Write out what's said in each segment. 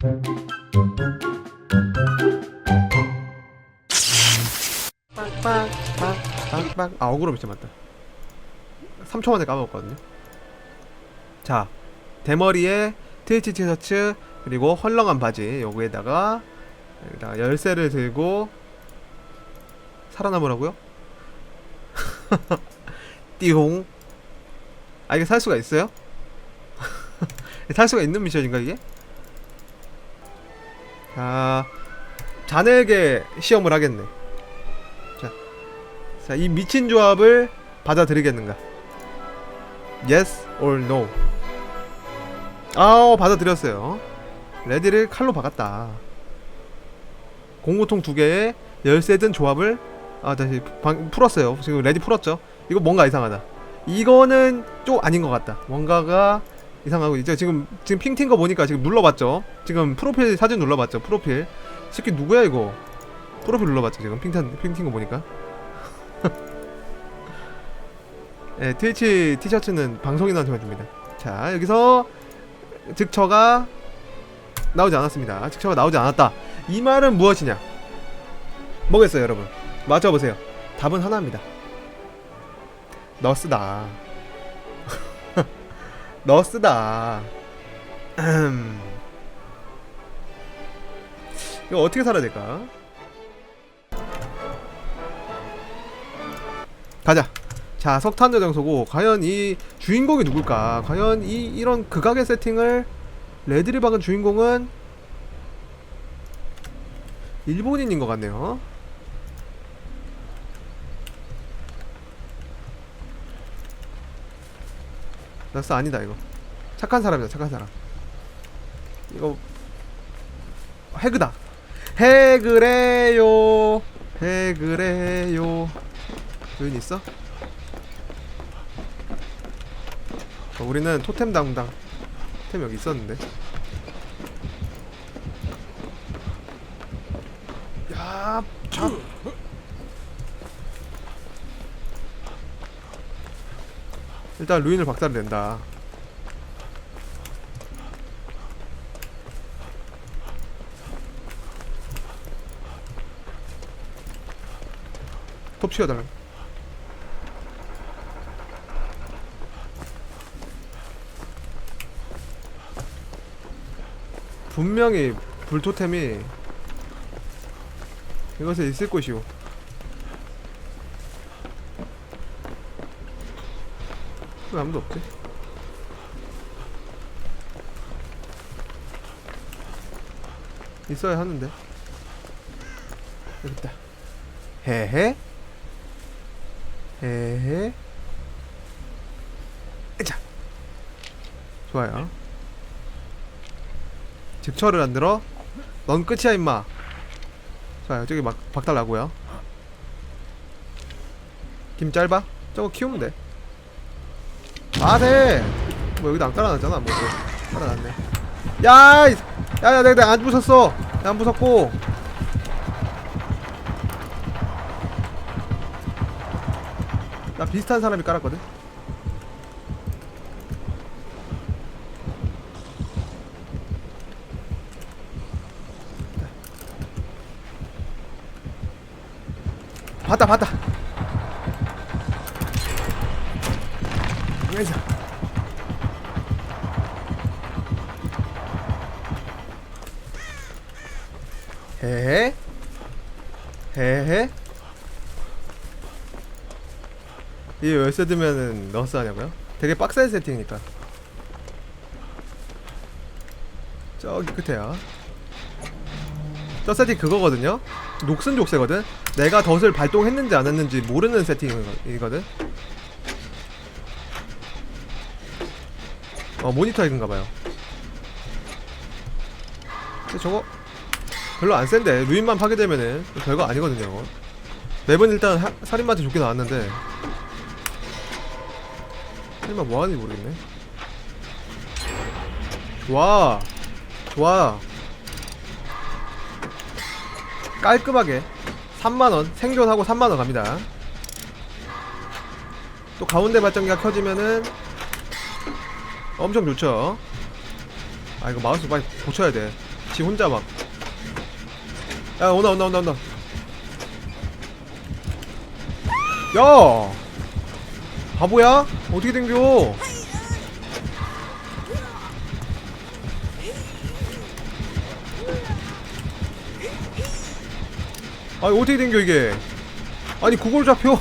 빡빡빡빡빡 아 어그로 미쳐 맞다 3초 만에 까먹었거든요 자 대머리에 트위치 티셔츠 그리고 헐렁한 바지 요거에다가 여기다가 열쇠를 들고 살아남으라고요? 띠용 아 이게 살 수가 있어요? 살 수가 있는 미션인가 이게? 자 자네에게 시험을 하겠네 자, 자, 이 미친 조합을 받아들이겠는가? Yes or no? 아, 받아들였어요. 레디를 칼로 박았다. 공구통 두 개에 열쇠 든 조합을 아 다시 방, 풀었어요. 지금 레디 풀었죠. 이거 뭔가 이상하다. 이거는 좀 아닌 것 같다. 뭔가가 이상하고 이제 지금 지금 핑튄 거 보니까 지금 눌러봤죠. 지금 프로필 사진 눌러봤죠. 프로필. 새끼 누구야 이거? 프로필 눌러봤죠 지금 핑탄 핑튄 거 보니까. 네, 트위치 티셔츠는 방송인한테만 줍니다. 자 여기서 득처가 나오지 않았습니다. 득처가 나오지 않았다. 이 말은 무엇이냐? 뭐겠어요, 여러분? 맞춰보세요. 답은 하나입니다. 너스다. 너스다. 음. 이거 어떻게 살아야 될까? 가자. 자, 석탄 저장소고 과연 이 주인공이 누굴까? 과연 이 이런 극악의 세팅을 레드를 박은 주인공은 일본인인 것 같네요. 나스 아니다 이거. 착한 사람이다 착한 사람. 이거 해그다. 해그래요. 해그래요. 여기 있어? 어, 우리는 토템 담당. 템 여기 있었는데. 일단 루인을 박살을 낸다. 톱 치워달라. 분명히 불토템이 이것에 있을 것이오. 왜 아무도 없지? 있어야 하는데. 여기 있다. 헤헤. 헤헤. 자. 좋아요. 집처를 안 들어? 넌 끝이야 임마 자 저기 막 박달 나고요 김 짧아? 저거 키우면 돼 아돼 뭐 여기도 안 깔아놨잖아 뭐. 또. 깔아놨네. 야! 이- 야야 내가 내가 안 부쉈어. 안 부쉈고. 나 비슷한 사람이 깔았거든. 봤다 봤다 여기서. 헤헤. 헤헤. 이 열쇠 두면은 너스 하냐고요? 되게 빡센 세팅이니까. 저기 끝에야 저 세팅 그거거든요. 녹슨 족쇄거든? 내가 덫을 발동했는지 안 했는지 모르는 세팅이거든 어 모니터 핵인가봐요. 근데 저거 별로 안 센데. 루인만 파괴되면은 별거 아니거든요 맵은 일단 하, 살인마한테 좋게 나왔는데. 살인마 뭐하는지 모르겠네. 좋아. 좋아. 깔끔하게 3만원 생존하고 3만원 갑니다. 또 가운데 발전기가 켜지면은 엄청 좋죠 아 이거 마우스 빨리 고쳐야 돼지 혼자 막. 야 온다 온다 온다 온다. 야 바보야? 어떻게 댕겨? 아니 어떻게 댕겨 이게? 아니 그걸 잡혀?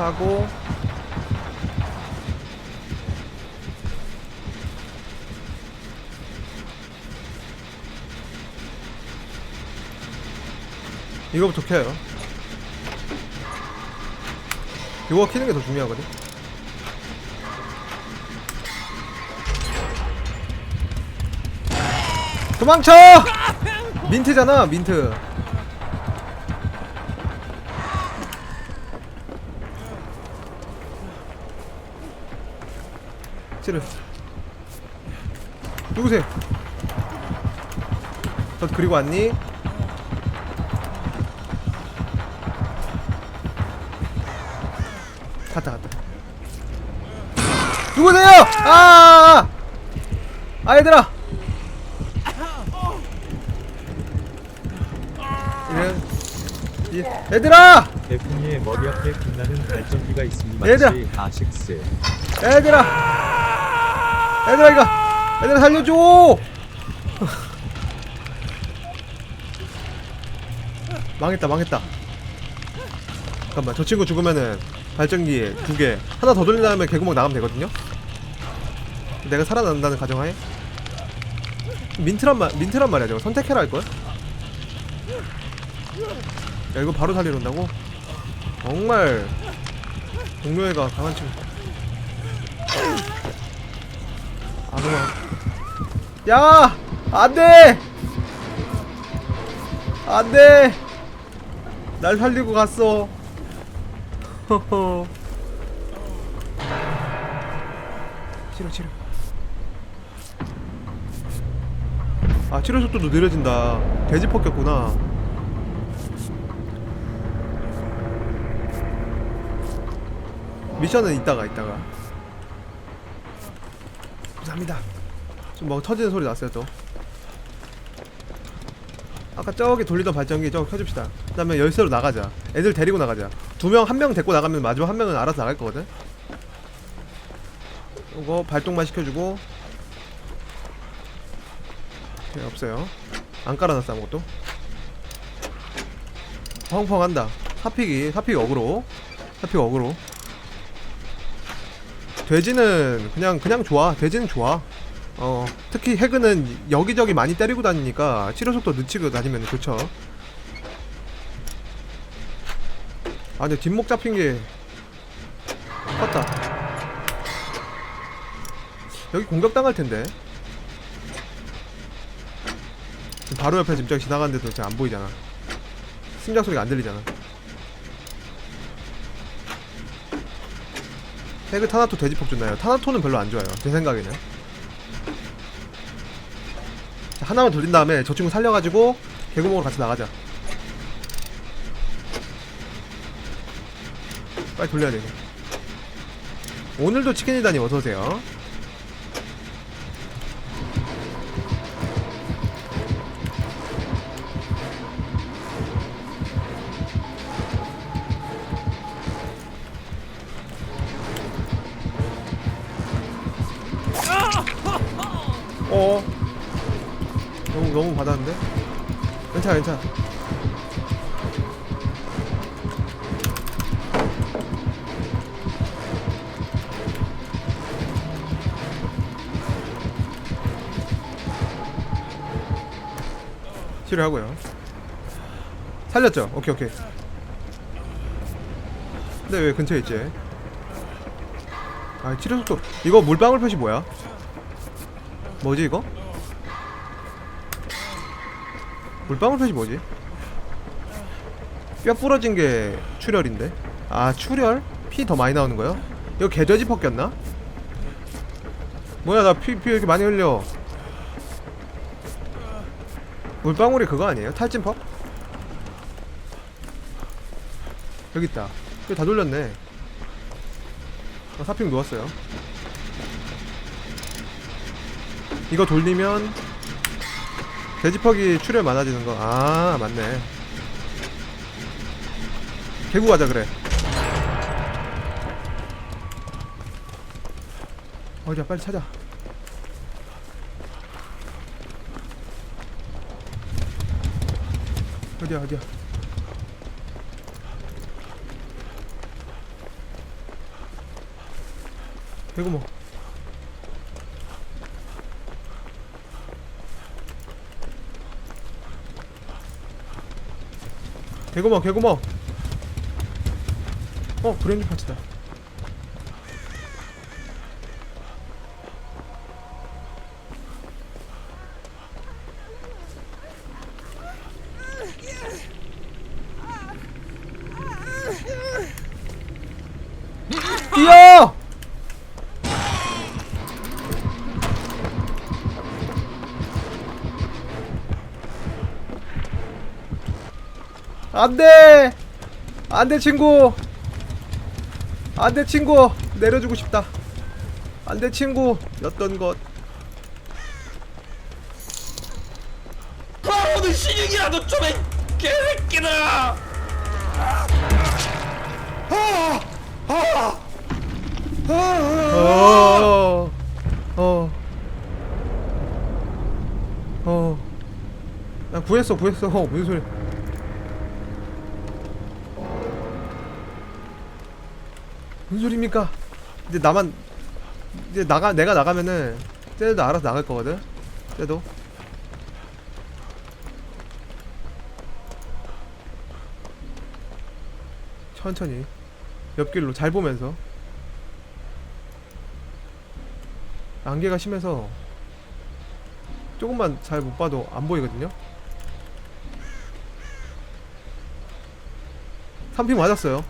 설치하고 이거부터 켜요. 이거 키는 게 더 중요하거든. 도망쳐! 민트잖아 민트 치르 누구세요? 저 그리고 왔니? 갔다 갔다 누구세요? 아, 아, 아, 아 얘들아 이래 얘들아 대풍이의 머리 앞에 빛나는 발전기가 있으니 얘들아. 마치 아식스 얘들아 얘들아 이거. 얘들아 살려줘. 망했다 망했다. 잠깐만 저 친구 죽으면은 발전기 두 개 하나 더 돌린 다음에 개구멍 나가면 되거든요? 내가 살아난다는 가정하에? 민트란 말 민트란 말이야 저거. 선택해라 할걸? 야 이거 바로 살리러 온다고? 정말 동료애가 강한 친구 아그만 야 안 돼! 안 돼! 날 살리고 갔어. 허허 치료 치료. 아 치료 속도도 느려진다. 돼지 폭격구나. 미션은 이따가 이따가. 감사합니다 좀뭐 터지는 소리 났어요 또. 아까 저기 돌리던 발전기 저거 켜줍시다. 그 다음에 열쇠로 나가자. 애들 데리고 나가자. 두 명 한 명 데리고 나가면 마지막 한 명은 알아서 나갈 거거든. 이거 발동만 시켜주고. 네, 없어요. 안 깔아놨어 아무것도. 펑펑한다. 사픽이 사픽이 어그로. 사픽 어그로. 돼지는 그냥 그냥 좋아. 돼지는 좋아 어 특히 해그는 여기저기 많이 때리고 다니니까 치료 속도 늦추고 다니면 좋죠. 아 근데 뒷목 잡힌 게 컸다. 여기 공격당할 텐데. 바로 옆에 저기 지나가는데도 지금 안 보이잖아. 심장 소리가 안 들리잖아. 해그 타나토 돼지폭 좋나요? 타나토는 별로 안 좋아요. 제 생각에는 자, 하나만 돌린 다음에 저 친구 살려가지고 개구멍으로 같이 나가자. 빨리 돌려야 돼. 오늘도 치킨이다니 어서오세요. 어 너무 받았는데? 괜찮아 괜찮아. 치료하고요. 살렸죠? 오케이 오케이. 근데 왜 근처에 있지? 아 치료 속도. 이거 물방울 표시 뭐야? 뭐지 이거 물방울 표시 뭐지? 뼈 부러진 게 출혈인데 아 출혈? 피 더 많이 나오는 거요? 이거 개돼지 벗겼나? 뭐야 나 피 피 이렇게 많이 흘려 물방울이 그거 아니에요? 탈진법? 여기 있다. 여기 다 돌렸네. 어, 사핑 누웠어요. 이거 돌리면 돼지퍽이 출혈 많아지는 거. 아 맞네. 개구 가자 그래. 어디야 빨리 찾아. 어디야 어디야. 개구 뭐. 개구멍 개구멍. 어 브랜드 파츠다 안돼 안돼 친구 안돼 친구 내려주고 싶다 안돼 친구 였던 것 바로는 신용이라도 좀해 개새끼들아 어, 어, 어. 나 구했어, 구했어. 어, 무슨 소리? 무슨 소리입니까? 이제 나만 이제 나가 내가 나가면은 쟤도 알아서 나갈 거거든. 쟤도. 천천히 옆길로 잘 보면서. 안개가 심해서 조금만 잘 못 봐도 안 보이거든요. 3핑 맞았어요.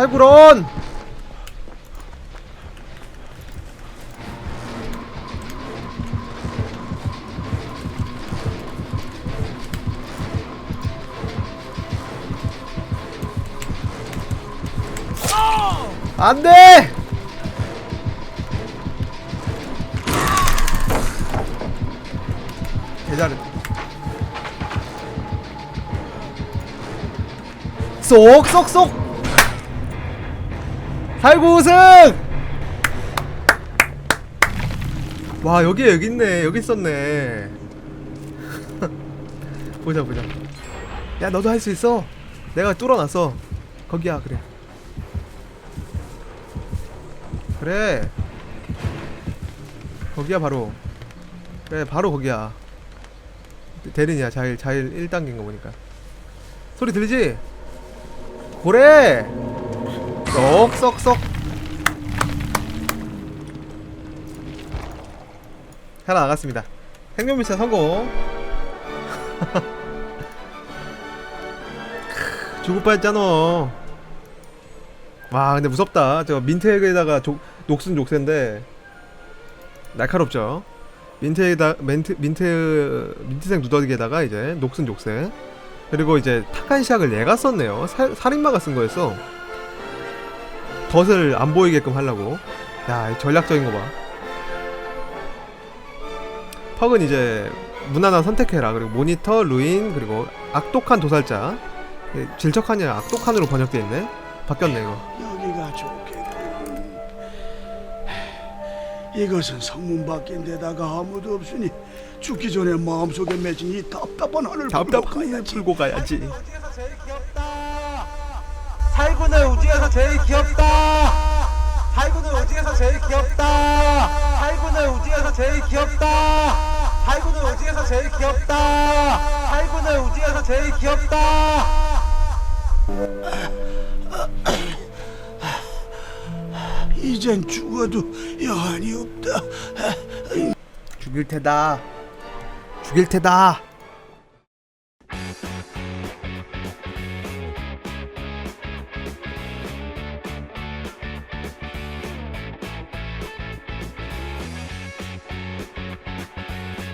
탈구런! 안 돼! 개잘해. 쏙쏙쏙! 살구 우승! 와 여기 여기 있네. 여기 있었네. 보자 보자. 야 너도 할 수 있어. 내가 뚫어놨어. 거기야 그래. 그래. 거기야 바로. 그래 바로 거기야. 대린이야 자일 자일 1단계인 거 보니까. 소리 들리지? 그래 쏙쏙쏙. 하나 나갔습니다. 생존 미션 성공. 크, 죽을 뻔했잖아. 와 근데 무섭다. 저 민트에다가 족, 녹슨 족쇄인데 날카롭죠? 민트에다 민트 민트 민트색 누더기에다가 이제 녹슨 족쇄. 그리고 이제 탁한 시약을 얘가 썼네요. 살, 살인마가 쓴 거였어 덫을 안 보이게끔 하려고. 야이 전략적인 거봐. 퍽은 이제 무난한 선택해라. 그리고 모니터 루인 그리고 악독한 도살자. 예, 아니라 악독한으로 번역돼 있네. 바뀌었네 이거. 여기가 좋겠군. 이것은 성문 밖인 데다가 아무도 없으니 죽기 전에 마음속에 맺은 이 답답한 하늘 답답한 풀고 가야지. 우주에서 제 우주에서 제일 귀엽다. 살구는 우주에서 제일 귀엽다. 살구는 우주에서 제일 귀엽다. 살구는 우주에서 제일 귀엽다. 살구는 우주에서 제일 귀엽다. 이젠 죽어도 여한이 없다. 죽일 테다 죽일 테다